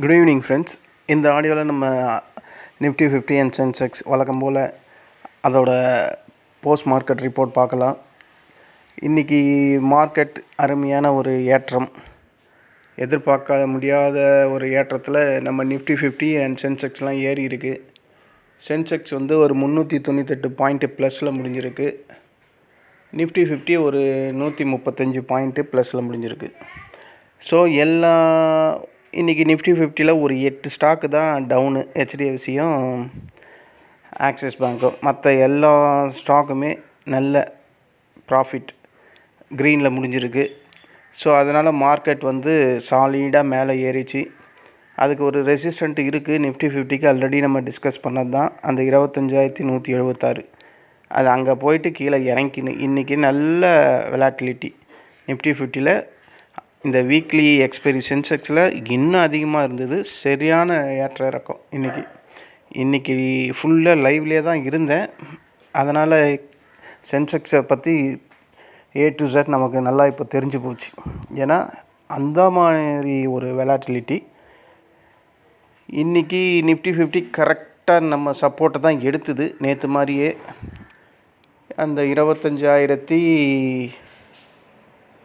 Good evening friends இந்த ஆடியோவில் நம்ம நிஃப்டி ஃபிஃப்டி அண்ட் சென்செக்ஸ் வழக்கம் போல் அதோட போஸ்ட் மார்க்கெட் ரிப்போர்ட் பார்க்கலாம். இன்றைக்கி மார்க்கெட் அருமையான ஒரு ஏற்றம். எதிர்பார்க்க முடியாத ஒரு ஏற்றத்தில் நம்ம நிஃப்டி ஃபிஃப்டி அண்ட் சென்செக்ஸ்லாம் ஏறி இருக்குது சென்செக்ஸ் வந்து ஒரு முந்நூற்றி தொண்ணூத்தெட்டு பாயிண்ட்டு ப்ளஸில் முடிஞ்சிருக்கு. நிஃப்டி ஃபிஃப்டி ஒரு நூற்றி முப்பத்தஞ்சு பாயிண்ட்டு ப்ளஸில் முடிஞ்சிருக்கு. ஸோ எல்லா இன்றைக்கி நிஃப்டி ஃபிஃப்டியில் ஒரு எட்டு ஸ்டாக்கு தான் டவுனு ஹெச்டிஎஃப்சியும் ஆக்சிஸ் பேங்க்கும் மற்ற எல்லா ஸ்டாக்குமே நல்ல ப்ராஃபிட் க்ரீனில் முடிஞ்சிருக்கு. ஸோ அதனால் மார்க்கெட் வந்து சாலிடாக மேலே ஏறிச்சு. அதுக்கு ஒரு ரெசிஸ்டண்ட் இருக்குது நிஃப்டி ஃபிஃப்டிக்கு ஆல்ரெடி நம்ம டிஸ்கஸ் பண்ணது தான். அந்த இருபத்தஞ்சாயிரத்தி நூற்றி எழுபத்தாறு அது அங்கே போயிட்டு கீழே இறங்கிக்கணும் இன்றைக்கி நல்ல விளாட்டிலிட்டி நிஃப்டி ஃபிஃப்டியில் இந்த வீக்லி எக்ஸ்பைரி சென்செக்ஸில் இன்னும் அதிகமாக இருந்தது. சரியான ஏற்ற இறக்கம் இன்றைக்கி இன்றைக்கி ஃபுல்லாக லைவ்லேயே தான் இருந்தேன். அதனால் சென்செக்ஸை பற்றி ஏ டு ஜட் நமக்கு நல்லா இப்போ தெரிஞ்சு போச்சு. ஏன்னா அந்த மாதிரி ஒரு வெலாட்டிலிட்டி இன்றைக்கி நிஃப்டி ஃபிஃப்டி கரெக்டாக நம்ம சப்போர்ட்டை தான் எடுத்தது. நேற்று மாதிரியே அந்த இருபத்தஞ்சாயிரத்தி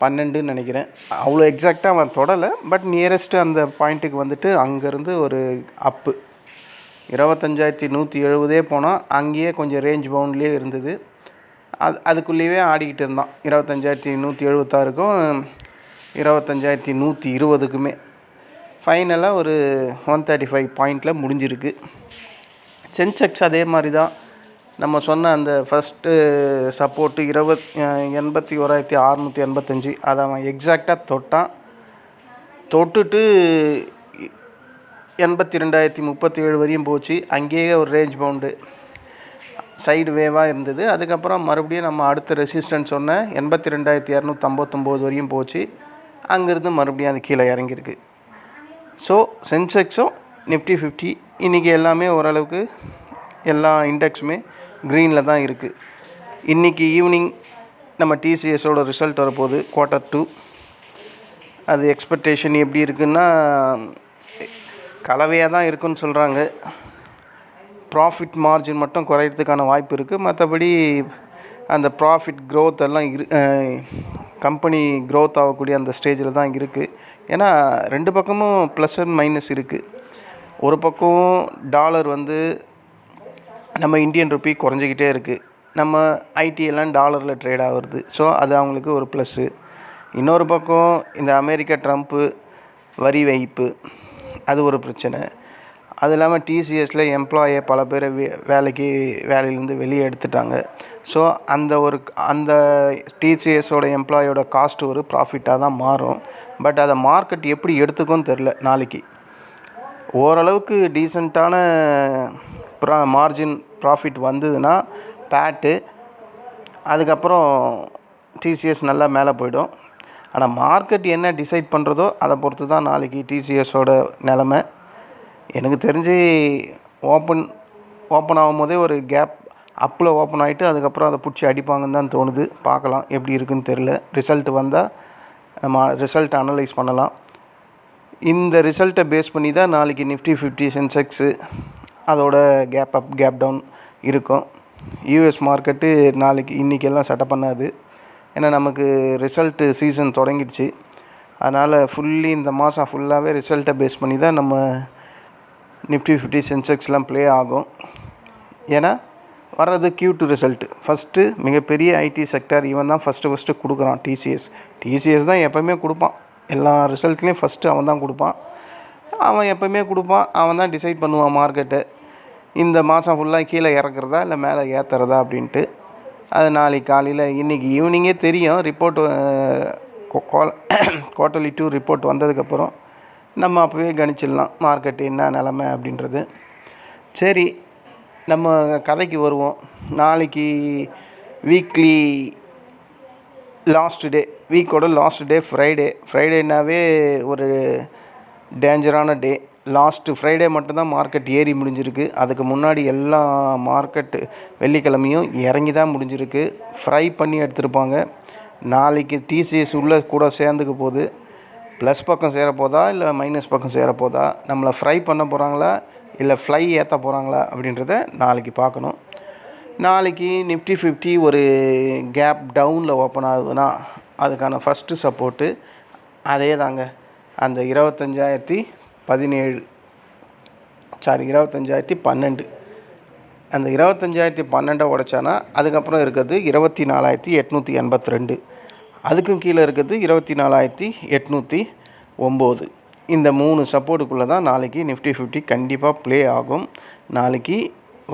பன்னெண்டுன்னு நினைக்கிறேன். அவ்வளோ எக்ஸாக்டாக அவன் தொடலை பட் நியரஸ்ட்டு அந்த பாயிண்ட்டுக்கு வந்துட்டு அங்கேருந்து ஒரு அப்பு இருபத்தஞ்சாயிரத்தி நூற்றி எழுபதே போனால் அங்கேயே கொஞ்சம் ரேஞ்ச் பவுண்ட்லேயே இருந்தது. அது அதுக்குள்ளேயே ஆடிக்கிட்டு இருந்தான். இருபத்தஞ்சாயிரத்தி நூற்றி எழுபத்தாறுக்கும் இருபத்தஞ்சாயிரத்தி நூற்றி இருபதுக்குமே. ஃபைனலாக ஒரு ஒன் தேர்ட்டி ஃபைவ் பாயிண்டில் முடிஞ்சிருக்கு. சென்செக்ஸ் அதே மாதிரி தான். நம்ம சொன்ன அந்த ஃபஸ்ட்டு சப்போர்ட்டு இருபத் எண்பத்தி ஓராயிரத்தி அறநூற்றி எண்பத்தஞ்சு அதை அவன் எக்ஸாக்டாக தொட்டான். தொட்டுட்டு எண்பத்தி ரெண்டாயிரத்தி முப்பத்தி ஏழு வரையும் போச்சு. அங்கேயே ஒரு ரேஞ்ச் பவுண்டு சைடு வேவாக இருந்தது. அதுக்கப்புறம் மறுபடியும் நம்ம அடுத்த ரெசிஸ்டன்ஸ் சொன்ன எண்பத்தி ரெண்டாயிரத்தி இரநூத்தம்பத்தொம்போது வரையும் போச்சு. அங்கேருந்து மறுபடியும் அது கீழே இறங்கியிருக்கு. ஸோ சென்செக்ஸும் நிஃப்டி ஃபிஃப்டி இன்றைக்கி எல்லாமே ஓரளவுக்கு எல்லா இண்டெக்ஸுமே க்ரீனில் தான் இருக்குது இன்றைக்கி ஈவினிங் நம்ம டிசிஎஸோட ரிசல்ட் வரப்போகுது குவார்ட்டர் டூ அது எக்ஸ்பெக்டேஷன் எப்படி இருக்குன்னா கலவையாக தான் இருக்குன்னு சொல்கிறாங்க ப்ராஃபிட் மார்ஜின் மட்டும் குறையிறதுக்கான வாய்ப்பு இருக்குது மற்றபடி அந்த ப்ராஃபிட் க்ரோத் எல்லாம் இரு கம்பெனி க்ரோத் ஆகக்கூடிய அந்த ஸ்டேஜில் தான் இருக்குது ஏன்னா ரெண்டு பக்கமும் ப்ளஸ் அண்ட் மைனஸ் இருக்குது ஒரு பக்கம் டாலர் வந்து நம்ம இந்தியன் ருப்பி குறைஞ்சிக்கிட்டே இருக்குது நம்ம ஐடி எல்லாம் டாலரில் ட்ரேட் ஆகுறது. ஸோ அது அவங்களுக்கு ஒரு ப்ளஸ்ஸு இன்னொரு பக்கம் இந்த அமெரிக்கா ட்ரம்ப்பு வரி வைப்பு அது ஒரு பிரச்சனை. அது இல்லாமல் டிசிஎஸில் எம்ப்ளாயை பல பேரை வே வேலைக்கு வேலையிலேருந்து வெளியே எடுத்துட்டாங்க. ஸோ அந்த ஒரு அந்த டிசிஎஸோட எம்ப்ளாயோட காஸ்ட் ஒரு ப்ராஃபிட்டாக தான் மாறும். பட் அதை மார்க்கெட் எப்படி எடுத்துக்கும் தெரில நாளைக்கு. ஓரளவுக்கு டீசெண்டான ப்ரா மார்ஜின் ப்ராஃபிட் வந்ததுன்னா பேட்டு அதுக்கப்புறம் டிசிஎஸ் நல்லா மேலே போயிடும். ஆனால் மார்க்கெட் என்ன டிசைட் பண்ணுறதோ அதை பொறுத்து தான் நாளைக்கு டிசிஎஸோட நிலமை. எனக்கு தெரிஞ்சு ஓப்பன் ஓப்பன் ஆகும்போதே ஒரு கேப் அப்பில் ஓப்பன் ஆகிட்டு அதுக்கப்புறம் அதை பிடிச்சி அடிப்பாங்கன்னு தான் தோணுது. பார்க்கலாம் எப்படி இருக்குன்னு தெரில ரிசல்ட் வந்தால் நம்ம ரிசல்ட் அனலைஸ் பண்ணலாம். இந்த ரிசல்ட்டை பேஸ் பண்ணி தான் நாளைக்கு நிஃப்டி ஃபிஃப்டி சென்செக்ஸு அதோட கேப் அப் கேப் டவுன் இருக்கும். யூஎஸ் மார்க்கெட்டு நாளைக்கு இன்றைக்கெல்லாம் செட்டப் பண்ணாது. ஏன்னா நமக்கு ரிசல்ட்டு சீசன் தொடங்கிடுச்சு. அதனால் ஃபுல்லி இந்த மாதம் ஃபுல்லாகவே ரிசல்ட்டை பேஸ் பண்ணி தான் நம்ம நிஃப்டி ஃபிஃப்டி சென்செக்ஸ்லாம் ப்ளே ஆகும். ஏன்னா வர்றது கியூ டூ ரிசல்ட்டு ஃபஸ்ட்டு மிகப்பெரிய ஐடி செக்டர் இவன் தான் ஃபஸ்ட்டு ஃபஸ்ட்டு கொடுக்குறான் டிசிஎஸ் டிசிஎஸ் தான் எப்போயுமே கொடுப்பான். எல்லா ரிசல்ட்லேயும் ஃபஸ்ட்டு அவன் தான் கொடுப்பான். அவன் எப்போயுமே கொடுப்பான். அவன் தான் டிசைட் பண்ணுவான் மார்க்கெட்டை இந்த மாதம் ஃபுல்லாக கீழே இறக்குறதா இல்லை மேலே ஏற்றுறதா அப்படின்ட்டு. அது நாளைக்கு காலையில் இன்றைக்கி ஈவினிங்கே தெரியும். ரிப்போர்ட் குவார்ட்டர்லி டூ ரிப்போர்ட் வந்ததுக்கப்புறம் நம்ம அப்போவே கணிச்சிடலாம். மார்க்கெட்டு என்ன நிலமை அப்படின்றது. சரி நம்ம கதைக்கு வருவோம். நாளைக்கு வீக்லி லாஸ்ட் டே வீக்கோட லாஸ்ட் டே ஃப்ரைடே ஃப்ரைடேனாவே ஒரு டேஞ்சரான டே லாஸ்ட்டு ஃப்ரைடே மட்டும்தான் மார்க்கெட் ஏறி முடிஞ்சிருக்கு. அதுக்கு முன்னாடி எல்லா மார்க்கெட்டு வெள்ளிக்கிழமையும் இறங்கி தான் முடிஞ்சிருக்கு. ஃப்ரை பண்ணி எடுத்திருப்பாங்க. நாளைக்கு டிசிஎஸ் உள்ளே கூட சேர்ந்துக்க போகுது. ப்ளஸ் பக்கம் சேரப்போதா இல்லை மைனஸ் பக்கம் சேரப்போதா நம்மளை ஃப்ரை பண்ண போகிறாங்களா இல்லை ஃப்ளை ஏற்ற போகிறாங்களா அப்படின்றத நாளைக்கு பார்க்கணும். நாளைக்கு நிஃப்டி ஃபிஃப்டி ஒரு கேப் டவுனில் ஓப்பன் ஆகுதுன்னா அதுக்கான ஃபஸ்ட்டு சப்போர்ட்டு அதே தாங்க அந்த இருபத்தஞ்சாயிரத்தி பதினேழு. சாரி இருபத்தஞ்சாயிரத்தி பன்னெண்டு. அந்த இருபத்தஞ்சாயிரத்தி பன்னெண்டை உடைச்சானா அதுக்கப்புறம் இருக்கிறது இருபத்தி நாலாயிரத்தி எட்நூற்றி எண்பத்தி ரெண்டு அதுக்கும் கீழே இருக்கிறது இருபத்தி நாலாயிரத்தி எட்நூற்றி ஒம்பது. இந்த மூணு சப்போர்ட்டுக்குள்ளே தான் நாளைக்கு நிஃப்டி ஃபிஃப்டி கண்டிப்பாக ப்ளே ஆகும். நாளைக்கு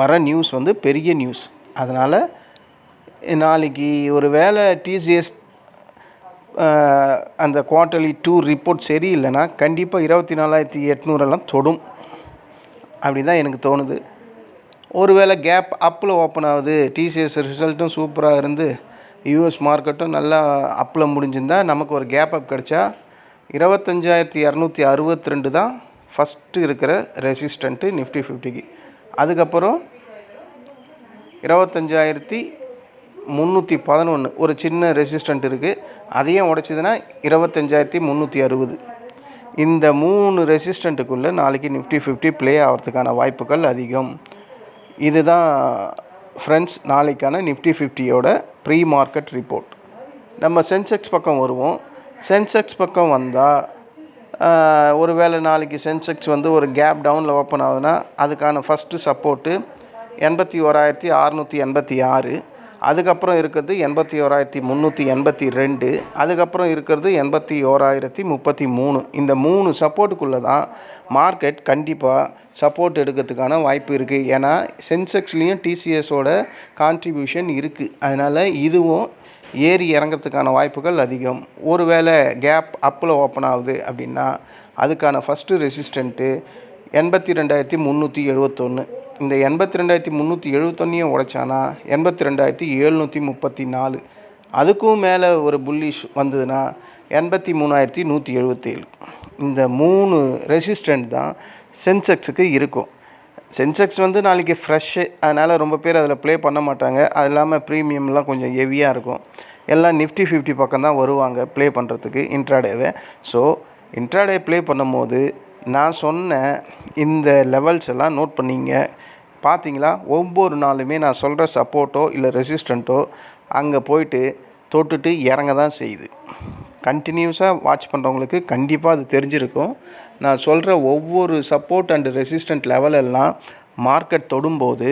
வர நியூஸ் வந்து பெரிய நியூஸ். அதனால் நாளைக்கு ஒரு வேளை டிசிஎஸ் அந்த குவார்ட்டர்லி டூ ரிப்போர்ட் சரியில்லைன்னா கண்டிப்பாக இருபத்தி நாலாயிரத்தி எட்நூறெல்லாம் தொடும். அப்படி தான் எனக்கு தோணுது. ஒருவேளை கேப் அப்பில் ஓப்பன் ஆகுது டிசிஎஸ் ரிசல்ட்டும் சூப்பராக இருந்து யூஎஸ் மார்க்கெட்டும் நல்லா அப்பில் முடிஞ்சிருந்தா நமக்கு ஒரு கேப் அப் கிடச்சா இருபத்தஞ்சாயிரத்தி இரநூத்தி அறுபத்தி ரெண்டு தான் ஃபஸ்ட்டு இருக்கிற ரெசிஸ்டண்ட்டு நிஃப்டி ஃபிஃப்டிக்கு அதுக்கப்புறம் இருபத்தஞ்சாயிரத்தி முந்நூற்றி பதினொன்று ஒரு சின்ன ரெசிஸ்டண்ட் இருக்குது அதையும் உடைச்சிதுன்னா இருபத்தஞ்சாயிரத்தி முந்நூற்றி அறுபது. இந்த மூணு ரெசிஸ்டண்ட்டுக்குள்ளே நாளைக்கு நிஃப்டி ஃபிஃப்டி ப்ளே ஆகிறதுக்கான வாய்ப்புகள் அதிகம். இதுதான் ஃப்ரெண்ட்ஸ் நாளைக்கான நிஃப்டி ஃபிஃப்டியோட ப்ரீ மார்க்கெட் ரிப்போர்ட் நம்ம சென்செக்ஸ் பக்கம் வருவோம். சென்செக்ஸ் பக்கம் வந்தால் ஒரு வேளை நாளைக்கு சென்செக்ஸ் வந்து ஒரு கேப் டவுனில் ஓப்பன் ஆகுதுன்னா அதுக்கான ஃபஸ்ட்டு சப்போர்ட்டு எண்பத்தி ஓராயிரத்தி அறநூற்றி எண்பத்தி ஆறு. அதுக்கப்புறம் இருக்கிறது எண்பத்தி ஓராயிரத்தி முந்நூற்றி எண்பத்தி ரெண்டு அதுக்கப்புறம் இருக்கிறது எண்பத்தி ஓராயிரத்தி முப்பத்தி மூணு. இந்த மூணு சப்போர்ட்டுக்குள்ளே தான் மார்க்கெட் கண்டிப்பாக சப்போர்ட் எடுக்கிறதுக்கான வாய்ப்பு இருக்குது ஏன்னா சென்செக்ஸ்லேயும் டிசிஎஸோட கான்ட்ரிபியூஷன் இருக்குது அதனால் இதுவும் ஏறி இறங்கிறதுக்கான வாய்ப்புகள் அதிகம். ஒருவேளை கேப் அப்பில் ஓப்பன் ஆகுது அப்படின்னா அதுக்கான ஃபஸ்ட்டு ரெசிஸ்டண்ட்டு எண்பத்தி ரெண்டாயிரத்தி முந்நூற்றி எழுபத்தொன்று இந்த எண்பத்தி ரெண்டாயிரத்தி முந்நூற்றி எழுபத்தொன்னையும் உடைச்சானா? எண்பத்தி ரெண்டாயிரத்தி எழுநூற்றி முப்பத்தி நாலு. அதுக்கும் மேலே ஒரு புல்லிஷ் வந்ததுன்னா எண்பத்தி மூணாயிரத்தி நூற்றி எழுபத்தேழு இந்த மூணு ரெசிஸ்டண்ட் தான் சென்செக்ஸுக்கு இருக்கும். சென்செக்ஸ் வந்து நாளைக்கு ஃப்ரெஷ்ஷு அதனால் ரொம்ப பேர் அதில் ப்ளே பண்ண மாட்டாங்க. அது இல்லாமல் ப்ரீமியம்லாம் கொஞ்சம் ஹெவியாக இருக்கும். எல்லாம் நிஃப்டி ஃபிஃப்டி பக்கம் தான் வருவாங்க ப்ளே பண்ணுறதுக்கு இன்ட்ராடேவை ஸோ இன்ட்ராடே ப்ளே பண்ணும்போது நான் சொன்ன இந்த லெவல்ஸ் எல்லாம் நோட் பண்ணிங்க. பார்த்தீங்களா ஒவ்வொரு நாளுமே நான் சொல்கிற சப்போர்ட்டோ இல்லை ரெசிஸ்டண்ட்டோ அங்கே போயிட்டு தொட்டுட்டு இறங்க தான் செய்யுது கண்டினியூஸாக வாட்ச் பண்ணுறவங்களுக்கு கண்டிப்பாக அது தெரிஞ்சிருக்கும். நான் சொல்கிற ஒவ்வொரு சப்போர்ட் அண்டு ரெசிஸ்டண்ட் லெவலெல்லாம் மார்க்கெட் தொடும்போது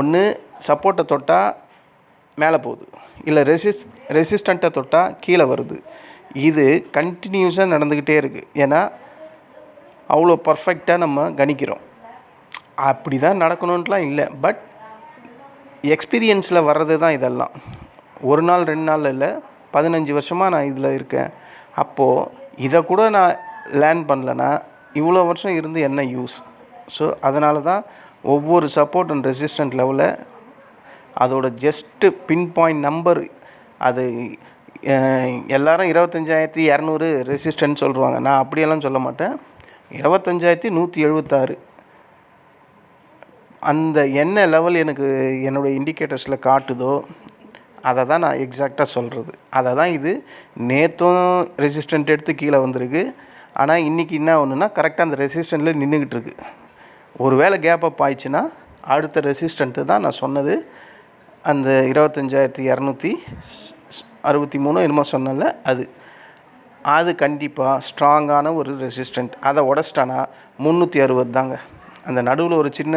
ஒன்று சப்போர்ட்டை தொட்டால் மேலே போகுது. இல்லை ரெசிஸ் ரெசிஸ்டண்ட்டை தொட்டால் கீழே வருது. இது கண்டினியூஸாக நடந்துக்கிட்டே இருக்குது ஏன்னா அவ்வளோ பர்ஃபெக்டாக நம்ம கணிக்கிறோம். அப்படி தான் நடக்கணுன்ட்டுலாம் இல்லை. பட் எக்ஸ்பீரியன்ஸில் வர்றது தான் இதெல்லாம். ஒரு நாள் ரெண்டு நாள் இல்லை பதினஞ்சு வருஷமாக நான் இதில் இருக்கேன். அப்போது இதை கூட நான் லேர்ன் பண்ணலன்னா இவ்வளோ வருஷம் இருந்து என்ன யூஸ் ஸோ அதனால தான் ஒவ்வொரு சப்போர்ட் அண்ட் ரெசிஸ்டன்ட் லெவலில் அதோட ஜஸ்ட்டு பின் பாயிண்ட் நம்பர் அது எல்லாரும் இருபத்தஞ்சாயிரத்தி இரநூறு ரெசிஸ்டன்ட் சொல்லுவாங்க. நான் அப்படியெல்லாம் சொல்ல மாட்டேன். இருபத்தஞ்சாயிரத்தி நூற்றி எழுபத்தாறு. அந்த என்ன லெவல் எனக்கு என்னுடைய இண்டிகேட்டர்ஸில் காட்டுதோ அதை தான் நான் எக்ஸாக்டாக சொல்கிறது அதை தான் இது நேற்றும் ரெசிஸ்டன்ட் எடுத்து கீழே வந்திருக்கு. ஆனால் இன்றைக்கி என்ன ஒன்றுனா கரெக்டாக அந்த ரெசிஸ்டண்ட்டில் நின்றுக்கிட்டு இருக்கு. ஒருவேளை கேப் அப் ஆயிடுச்சுன்னா அடுத்த ரெசிஸ்டண்ட்டு தான் நான் சொன்னது. அந்த இருபத்தஞ்சாயிரத்தி இரநூத்தி அறுபத்தி மூணு என்னமோ சொன்னல அது. அது கண்டிப்பாக ஸ்ட்ராங்கான ஒரு ரெசிஸ்டண்ட் அதை உடச்சிட்டானா? முந்நூற்றி அறுபது தாங்க. அந்த நடுவில் ஒரு சின்ன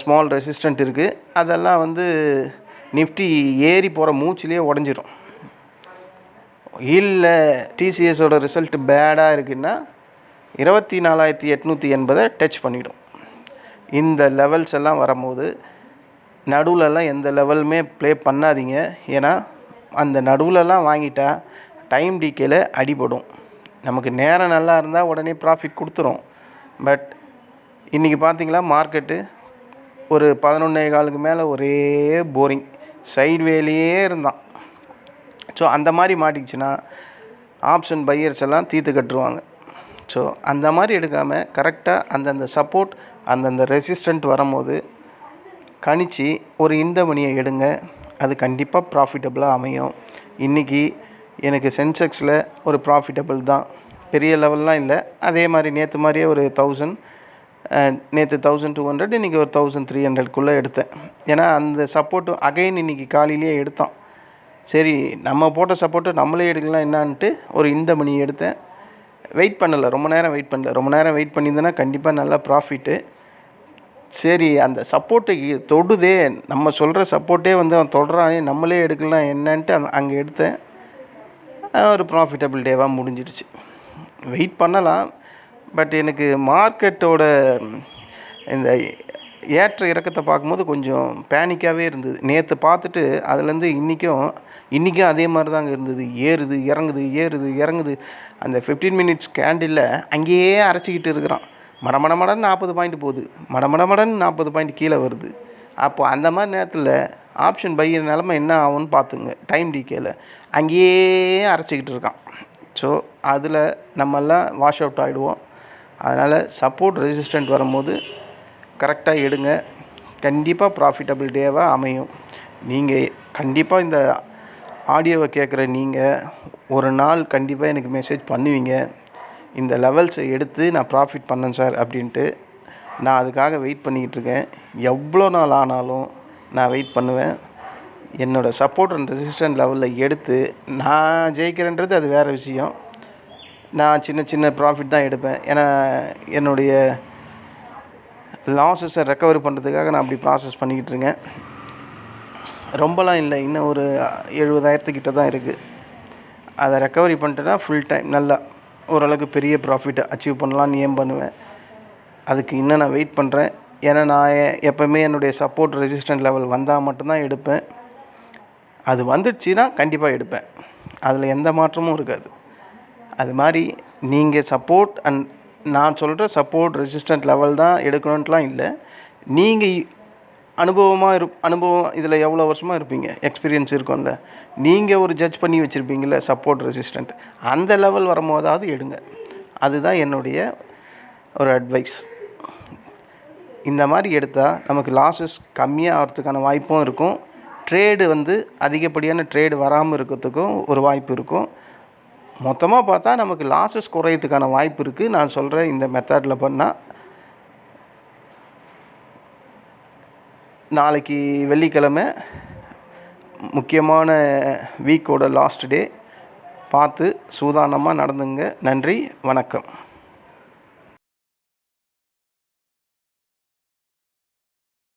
ஸ்மால் ரெசிஸ்டண்ட் இருக்குது அதெல்லாம் வந்து நிஃப்டி ஏறி போகிற மூச்சிலே உடஞ்சிரும். இல்லை டிசிஎஸோட ரிசல்ட் பேடாக இருக்குன்னா இருபத்தி நாலாயிரத்தி எட்நூற்றி எண்பதை டச் பண்ணிவிடும் இந்த லெவல்ஸ் எல்லாம் வரும்போது நடுவுலலாம் எந்த லெவலுமே ப்ளே பண்ணாதீங்க. ஏன்னா அந்த நடுவிலலாம் வாங்கிட்டால் டைம் டீக்கேல அடிபடும். நமக்கு நேரம் நல்லா இருந்தால் உடனே ப்ராஃபிட் கொடுத்துரும். பட் இன்றைக்கி பார்த்தீங்களா மார்க்கெட்டு ஒரு பதினொன்னே காலுக்கு மேலே ஒரே போரிங் சைடு வேலையே இருந்தான். ஸோ அந்த மாதிரி மாட்டிக்கிச்சுன்னா ஆப்ஷன் பையர்ஸ் எல்லாம் தீர்த்து கட்டுருவாங்க. ஸோ அந்த மாதிரி எடுக்காமல் கரெக்டாக அந்தந்த சப்போர்ட் அந்தந்த ரெசிஸ்டண்ட் வரும்போது கணிச்சு ஒரு இந்த மணியை எடுங்க. அது கண்டிப்பாக ப்ராஃபிட்டபுளாக அமையும். இன்றைக்கி எனக்கு சென்செக்ஸில் ஒரு ப்ராஃபிட்டபிள் தான். பெரிய லெவல்லாம் இல்லை. அதே மாதிரி நேற்று மாதிரியே ஒரு தௌசண்ட் நேற்று தௌசண்ட் டூ ஹண்ட்ரட் இன்றைக்கி ஒரு தௌசண்ட் த்ரீ ஹண்ட்ரட்குள்ளே எடுத்தேன். ஏன்னா அந்த சப்போர்ட்டும் அகைன் இன்றைக்கி காலையிலேயே எடுத்தான். சரி நம்ம போட்ட சப்போர்ட்டு நம்மளே எடுக்கலாம் என்னான்ட்டு ஒரு இந்த மணி எடுத்தேன். வெயிட் பண்ணலை. ரொம்ப நேரம் வெயிட் பண்ணல. ரொம்ப நேரம் வெயிட் பண்ணியிருந்தேன்னா கண்டிப்பாக நல்லா ப்ராஃபிட்டு சரி அந்த சப்போர்ட்டு தொடுதே. நம்ம சொல்கிற சப்போர்ட்டே வந்து அவன் தொடுறானே நம்மளே எடுக்கலாம் என்னன்ட்டு அங்கே எடுத்தேன். ஒரு ப்ராஃபிட்டபிள் டேவாக முடிஞ்சிடுச்சு. வெயிட் பண்ணலாம். பட் எனக்கு மார்க்கெட்டோட இந்த ஏற்ற இறக்கத்தை பார்க்கும்போது கொஞ்சம் பேனிக்காகவே இருந்தது. நேற்று பார்த்துட்டு அதுலேருந்து இன்றைக்கும் இன்றைக்கும் அதே மாதிரி தாங்க இருந்தது. ஏறுது இறங்குது ஏறுது இறங்குது. அந்த ஃபிஃப்டீன் மினிட்ஸ் கேண்டிலில் அங்கேயே அரைச்சிக்கிட்டு இருக்கிறான். மடமட மடன்னு நாற்பது பாயிண்ட் போகுது. மடமட மடன்னு நாற்பது பாயிண்ட் கீழே வருது. அப்போது அந்த மாதிரி நேரத்தில் ஆப்ஷன் பையர் நிலமை என்ன ஆகும்னு பார்த்துங்க. டைம் டிகேல அங்கேயே அரைச்சிக்கிட்டு இருக்கான். ஸோ அதில் நம்மெல்லாம் வாஷ் அவுட் ஆகிடுவோம் அதனால் சப்போர்ட் ரெசிஸ்டண்ட் வரும்போது கரெக்டாக எடுங்க. கண்டிப்பாக ப்ராஃபிட்டபிள் டேவாக அமையும். நீங்கள் கண்டிப்பாக இந்த ஆடியோவை கேட்குற நீங்கள் ஒரு நாள் கண்டிப்பாக எனக்கு மெசேஜ் பண்ணுவீங்க. இந்த லெவல்ஸை எடுத்து நான் ப்ராஃபிட் பண்ணேன் சார் அப்படின்ட்டு நான் அதுக்காக வெயிட் பண்ணிக்கிட்டு இருக்கேன். எவ்வளோ நாள் ஆனாலும் நான் வெயிட் பண்ணுவேன். என்னோடய சப்போர்ட் அண்ட் ரெசிஸ்டன்ட் லெவலில் எடுத்து நான் ஜெயிக்கிறேன்றது அது வேறு விஷயம். நான் சின்ன சின்ன ப்ராஃபிட் தான் எடுப்பேன். ஏன்னா என்னுடைய லாஸஸை ரெக்கவர் பண்ணுறதுக்காக நான் அப்படி ப்ராசஸ் பண்ணிக்கிட்டு இருக்கேன். ரொம்பலாம் இல்லை. இன்னும் ஒரு எழுபதாயிரத்துக்கிட்ட தான் இருக்குது அதை ரெக்கவரி பண்ணிட்டேன்னா ஃபுல் டைம் நல்லா ஓரளவுக்கு பெரிய ப்ராஃபிட்டை அச்சீவ் பண்ணலான்னு ஏம் பண்ணுவேன். அதுக்கு இன்னும் நான் வெயிட் பண்ணுறேன் ஏன்னா நான் எ- எப்போவுமே என்னுடைய சப்போர்ட் ரெசிஸ்டன்ட் லெவல் வந்தால் மட்டும்தான் எடுப்பேன். அது வந்துடுச்சுன்னா கண்டிப்பாக எடுப்பேன். அதில் எந்த மாற்றமும் இருக்காது. அது மாதிரி நீங்கள் சப்போர்ட் அண்ட் நான் சொல்கிற சப்போர்ட் ரெசிஸ்டன்ட் லெவல் தான் எடுக்கணுன்ட்டுலாம் இல்லை. நீங்கள் அனுபவமாக இரு அனுபவம் இதில் எவ்வளோ வருஷமாக இருப்பீங்க? எக்ஸ்பீரியன்ஸ் இருக்கும்ல. நீங்கள் ஒரு ஜட்ஜ் பண்ணி வச்சுருப்பீங்கள சப்போர்ட் ரெசிஸ்டன்ட் அந்த லெவல் வரும்போதாவது எடுங்க. அதுதான் என்னுடைய ஒரு அட்வைஸ் இந்த மாதிரி எடுத்தால் நமக்கு லாஸஸ் கம்மியாக ஆகிறதுக்கான வாய்ப்பும் இருக்கும். ட்ரேடு வந்து அதிகப்படியான ட்ரேடு வராமல் இருக்கிறதுக்கும் ஒரு வாய்ப்பு இருக்கும். மொத்தமாக பார்த்தா நமக்கு லாஸஸ் குறையிறதுக்கான வாய்ப்பு இருக்குது நான் சொல்கிறேன் இந்த மெத்தடில் பண்ணால் நாளைக்கு வெள்ளிக்கிழமை முக்கியமான வீக்கோட லாஸ்ட் டே பார்த்து சூதானமாக நடந்துங்க. நன்றி. வணக்கம்.